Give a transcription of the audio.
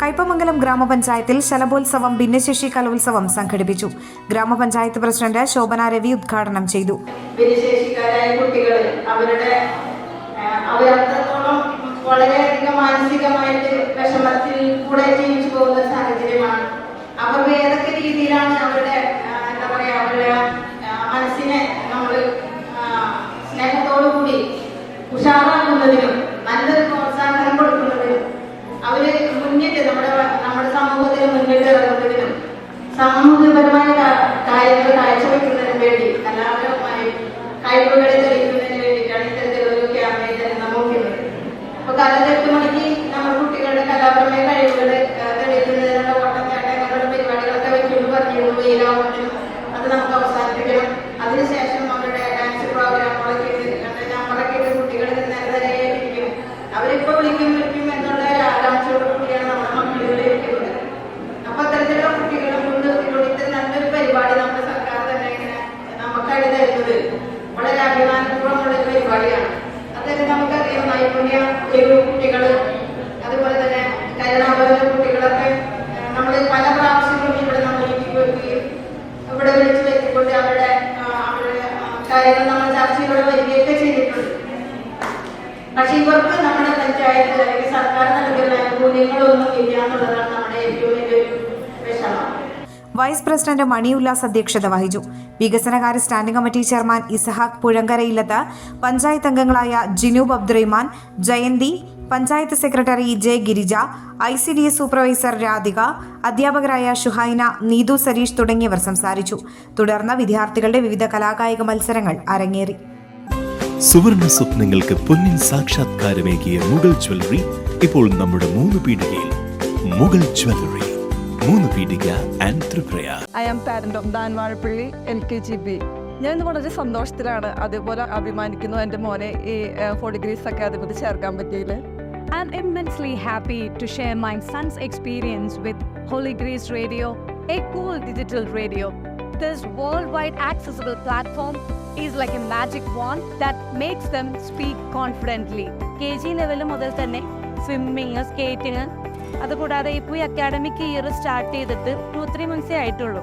കയ്പമംഗലം ഗ്രാമപഞ്ചായത്തിൽ ശലഭോത്സവം ഭിന്നശേഷി കലോത്സവം സംഘടിപ്പിച്ചു. ഗ്രാമപഞ്ചായത്ത് പ്രസിഡന്റ് ശോഭന രവി ഉദ്ഘാടനം ചെയ്തു. ഭിന്നശേഷിക്കാരായ കുട്ടികൾ അവരുടെ രീതിയിലാണ് അവരുടെ എന്താ അവരുടെ നമ്മൾ കൂടി നല്ലൊരു പ്രോത്സാഹനം കൊടുക്കുന്നതിനും അവർ മുന്നിട്ട് നമ്മുടെ നമ്മുടെ സമൂഹത്തിന് മുന്നിട്ട് ഇറങ്ങുന്നതിനും സാമൂഹികപരമായ കാര്യങ്ങൾ കാഴ്ചവെക്കുന്നതിനും വേണ്ടി കലാപരമായി കഴിവുകളെ തെളിയിക്കുന്നതിന് വേണ്ടിയിട്ടാണ് ഇത്തരത്തിലൊരു ക്യാമ്പയിൻ തന്നെ നോക്കുന്നത് അപ്പൊ കാലത്ത് എട്ട് മണിക്ക് നമ്മൾ കുട്ടികളുടെ കലാപരമായ കഴിവുകൾ തെളിയിക്കുന്നതിനുള്ള ഓട്ടച്ചാട്ടങ്ങളുടെ പരിപാടികളൊക്കെ വെച്ചുകൊണ്ട് പറഞ്ഞിരുന്നു അത് വിളിച്ചു വെച്ചുകൊണ്ട് അവരുടെ അവരുടെ കാര്യങ്ങൾ നമ്മൾ ചർച്ചയിലൂടെ വരികയൊക്കെ ചെയ്തിട്ടുണ്ട്. പക്ഷെ ഇവർക്ക് നമ്മുടെ പഞ്ചായത്ത് അല്ലെങ്കിൽ സർക്കാർ നൽകുന്ന ആനുകൂല്യങ്ങളൊന്നും ഇല്ല എന്നുള്ളതാണ് നമ്മുടെ ഏറ്റവും വലിയൊരു വിഷമം. വൈസ് പ്രസിഡന്റ് മണി ഉല്ലാസ് അധ്യക്ഷത വഹിച്ചു. വികസനകാര്യ standing committee chairman Ishaq Puzhankarayillath panchayat അംഗങ്ങളായ Jinoob Abdurahiman Jayanthi panchayat secretary J Girija I C D S supervisor Radhika അധ്യാപകരായ ഷുഹൈന നീതു സരീഷ് തുടങ്ങിയവർ സംസാരിച്ചു. തുടർന്ന് വിദ്യാർത്ഥികളുടെ വിവിധ കലാകായിക മത്സരങ്ങൾ അരങ്ങേറി. സുവർണ സ്വപ്നങ്ങൾക്ക് പൊന്നിൻ സാക്ഷാത്കാരമേകിയ മുഗൾ ജ്വല്ലറി ഇപ്പോൾ നമ്മുടെ മൂന്ന് പീടികയിൽ. മുഗൾ ജ്വല്ലറി മൂന്ന് പീടിക and Thripraya I am parent of Dhan Vazhappally L K G B ഞാൻ വളരെ സന്തോഷത്തിലാണ് അതേപോലെ അഭിമാനിക്കുന്നു എന്റെ മോനെ ഈ ഫോർ ഡിഗ്രീസ് അക്കാദമിയിൽ ചേർക്കാൻ പറ്റിയതിൽ I'm immensely happy to share my son's experience with Holy Grace Radio, a cool digital radio. This worldwide accessible platform is like a magic wand that makes them speak confidently. K G level മുതൽ തന്നെ swimming skating അതുകൂടാതെ ഇപ്പോൾ ഈ academic year start ചെയ്തിട്ട് two three മന്ത്സേ ആയിട്ടുള്ളൂ